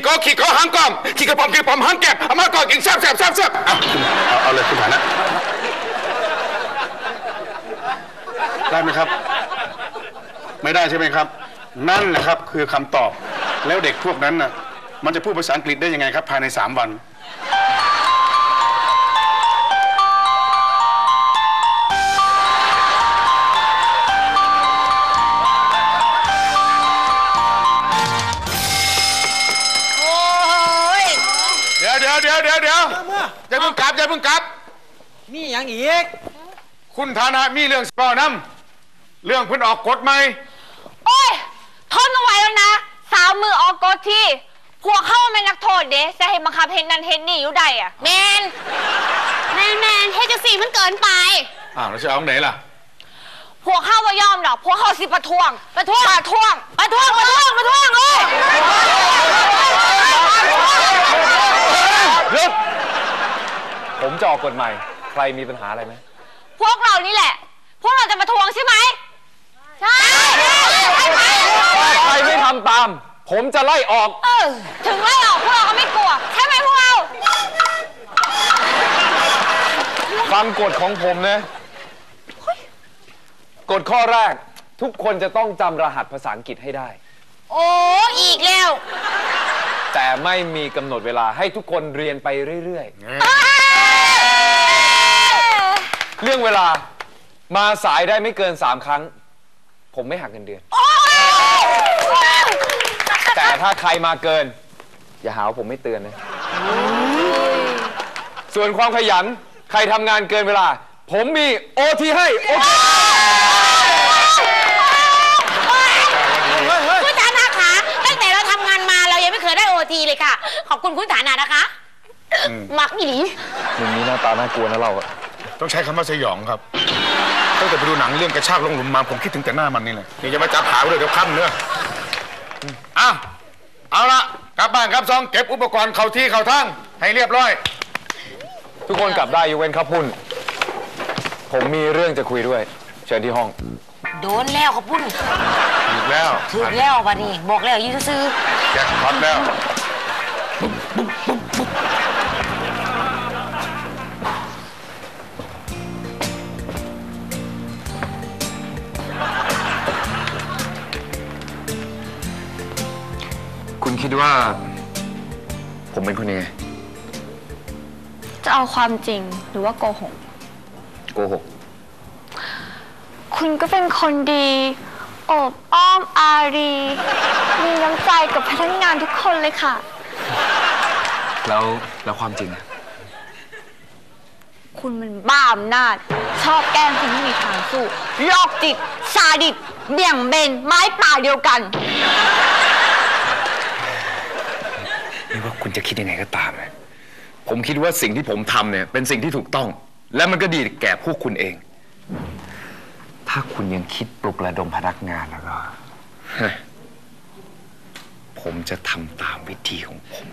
ขี่ก็ขี่ก็หางกล้อมขี่กระป๋อมขี่กระป๋อมหางแก็บเอามาก่อนกินแซ่บแซ่บแซ่บแซ่บเอาเอาเอาเลยคุณฐานะได้ไหมครับ ไม่ได้ใช่ไหมครับ นั่นแหละครับคือคำตอบแล้วเด็กพวกนั้นน่ะมันจะพูดภาษาอังกฤษได้ยังไงครับ ภายใน 3 วัน เดี๋ยวเดี๋ยวเดี๋ยวเดี๋ยวเดี๋ยวอย่าเพิ่งกลับอย่าเพิ่งกลับ มีอย่างอีก คุณฐานะมีเรื่องสปอนำเรื่องเพิ่นออกกฎใหม่โอ้ยทนเอาไว้แล้วนะ สาวมือออกกดที่พวกเข้ามาเป็นนักโทษเด้จะให้บังคับเห็นนั่นเห็นนี่อยู่ใดอะแมนแมนแมนเฮดจังสี่มันเกินไป อ้าวแล้วจะเอาไหนล่ะ พวกเข้าว่ายอมดอก พวกเข้าสิประท้วงประท้วงประท้วงประท้วงประท้วงประท้วงเลยหยุดผม จะออกกฎใหม่ ใครมีปัญหาอะไรไหม พวกเรานี่แหละ พวกเราจะประท้วงใช่ไหม ใช่ใครไม่ทำตาม ผมจะไล่ออก เออ ถึงไล่ออกพวกเราก็ไม่กลัว ใช่ไหมพวกเรา ฟังกฎของผมนะ กฎข้อแรก ทุกคนจะต้องจำรหัสภาษาอังกฤษให้ได้ โอ้อีกแล้ว แต่ไม่มีกำหนดเวลาให้ทุกคนเรียนไปเรื่อย ๆ เรื่องเวลามาสายได้ไม่เกิน 3 ครั้ง ผมไม่หักเงินเดือน แต่ถ้าใครมาเกิน อย่าหาว่าผมไม่เตือนนะ ส่วนความขยัน ใครทำงานเกินเวลา ผมมีโอทีให้โอทีคุณฐานะคะตั้งแต่เราทำงานมาเรายังไม่เคยได้โอทีเลยค่ะ ขอบคุณคุณฐานะนะคะ มักอีหลีมุมนี้หน้าตาน่ากลัวนะเราอะ ต้องใช้คำว่าสยองครับตั้งแต่ไปดูหนังเรื่องกระชากลงหลุมมาผมคิดถึงแต่หน้ามันนี่เลยนี่จะมาจับหาไว้เลยเดี๋ยวค่ำเนื้อะอ้าวเอาละกลับบ้านครับซองเก็บอุปกรณ์เข้าที่เข้าทางให้เรียบร้อย ทุกคนกลับได้ยกเว้นข้าวปุ้น ผมมีเรื่องจะคุยด้วย เชิญที่ห้อง โดนแล้วขอบคุณอีกแล้วถูกแล้วบัดนี้ บอกแล้วอยืนซื้อแจ็คพอตแล้วคุณ คิดว่า ผมเป็นคนยังไง จะเอาความจริงหรือว่าโกหก โกหก คุณก็เป็นคนดีโอบอ้อมอารี มีน้ำใจกับพนักงานทุกคนเลยค่ะ แล้วแล้วความจริงอะคุณมันบ้าอำนาจ ชอบแกล้งคนที่มีทางสู้โรคจิตซาดิสเบี่ยงเบนไม้ป่าเดียวกัน คุณจะคิดยังไงก็ตามนะผมคิดว่าสิ่งที่ผมทำเนี่ย เป็นสิ่งที่ถูกต้อง และมันก็ดีแก่พวกคุณเอง ถ้าคุณยังคิดปลุกระดมพนักงานแล้วก็ฮะผมจะทำตามวิธีของผม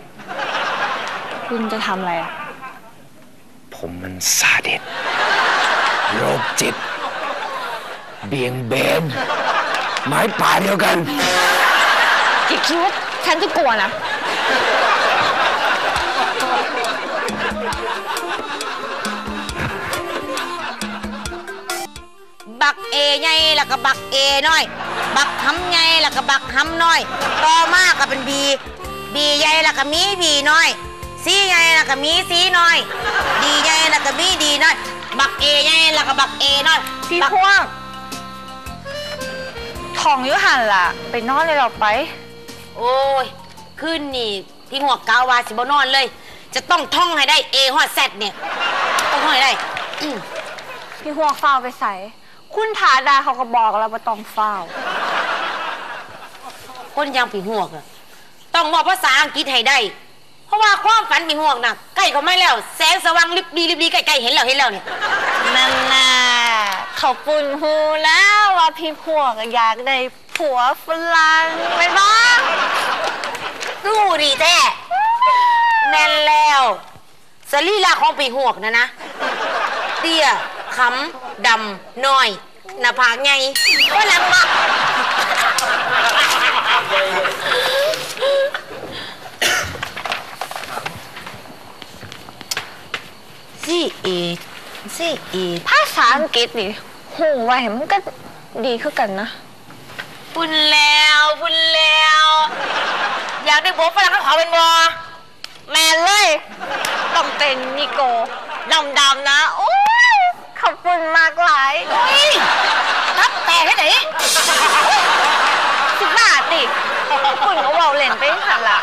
คุณจะทำอะไรอะผมมันซาดิสโรคจิต เบี่ยงเบนไม้ป่าเดียวกัน อย่าคิดว่าฉันจะกลัวนะ เอใหญ่แล้วก็บักเอน้อย บักหำใหญ่แล้วก็บักหำน้อย ต่อมาก็เป็นบีบีใหญ่แล้วก็มีบีน้อยซีใหญ่แล้วก็มีซีน้อย ดีใหญ่แล้วก็มีดีน้อย บักเอใหญ่แล้วก็บักเอน้อยพี่บักพวกทองอยุหันล่ะ ไปนอนเลยเราไป โอ้ยขึ้นนี่พี่หัวกาวาสิบนอนเลย จะต้องท่องให้ได้เอฮอดแซดเนี่ย ต้องท่องให้ได้อื้อพี่หัวเฝ้าไปใส่ คุณฐาดาเขาก็บอกแล้วว่าต้องเฝ้า คนยังผีหวกอะต้องบอกภาษาอังกฤษให้ได้ เพราะว่าความฝันผีหวกน่ะใกล้เขาไม่แล้ว แสงสว่างลิบลีลิบลีใกล้ๆเห็นแล้วเห็นแล้วเนี่ยนั่นน่ะเขาปุ่นหูแล้วว่าพี่พวกอยากได้ผัวฝรั่งไปบ้างรู้ดีแท้แม่นแล้วสรีระของผีหวกนะนะเตี้ยขำ ดำน้อยหน้าผากไงก็หลังบักซี่อีซี่อีภาษาอังกฤษนี่หูไวมันก็ดีขึ้นกันนะพุ่นแล้วพุ่นแล้ว อยากได้โบฝรั่งก็ขอเป็นบอแมนเลยต้องเป็นนิโก้ดำๆนะโบคุณมากหลายทับแต่ให้ไหนสิบบาทดิปุ่นก็เบาเล่นไปหันละ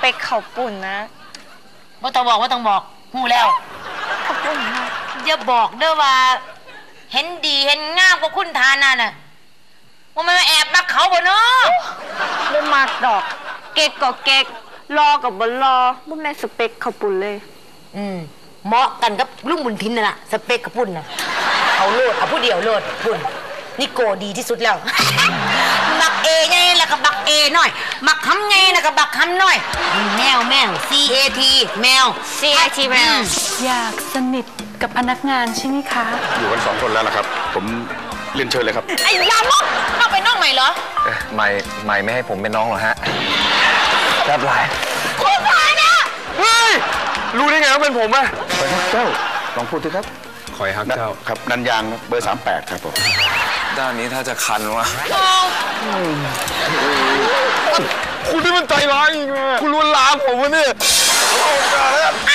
ไปขอบปุ่นนะว่าต้องบอกว่าต้องบอกหูแล้วขอบปุ่นมากอย่าบอกเด้อว่า เห็นดีเห็นงามกว่าคุณทานั่นน่ะว่ามันมาแอบนักเขาบ่เนาะบ่มากดอก เก๊กก็เก๊กรอกับบรอบ่แม่นสเปคขอบปุ่นเลย อืม เหมาะกันกับลุงบุญทินน่ะนะสเปกกับพุ่นน่ะเอาโลดเอาผู้เดียวโลดพุ่นนี่โกดีที่สุดแล้ว บักเอไงแล้วก็บักเอหน่อย บักคำไงแล้วก็บักคำหน่อย แมวแมว C A T แมว C A T แมว อยากสนิทกับพนักงานใช่ไหมคะ อยู่กันสองคนแล้วนะครับ ผมเรียนเชิญเลยครับ ไอ้ยามกต้องไปน้องใหม่เหรอเอ๊ะไม่ไม่ไม่ให้ผมเป็นน้องหรอฮะรับหลายคุณพายเนี่ยเฮ้ยรู้ได้ไงว่าเป็นผมอะ ไปครับเจ้าลองพูดสิครับคอยฮักเจ้าครับนันยางเบอร์38ครับผมด้านนี้ถ้าจะคันวะมองคุณนี่มันใจร้ายจริงๆคุณลวนลามผมวะเนี่ยอ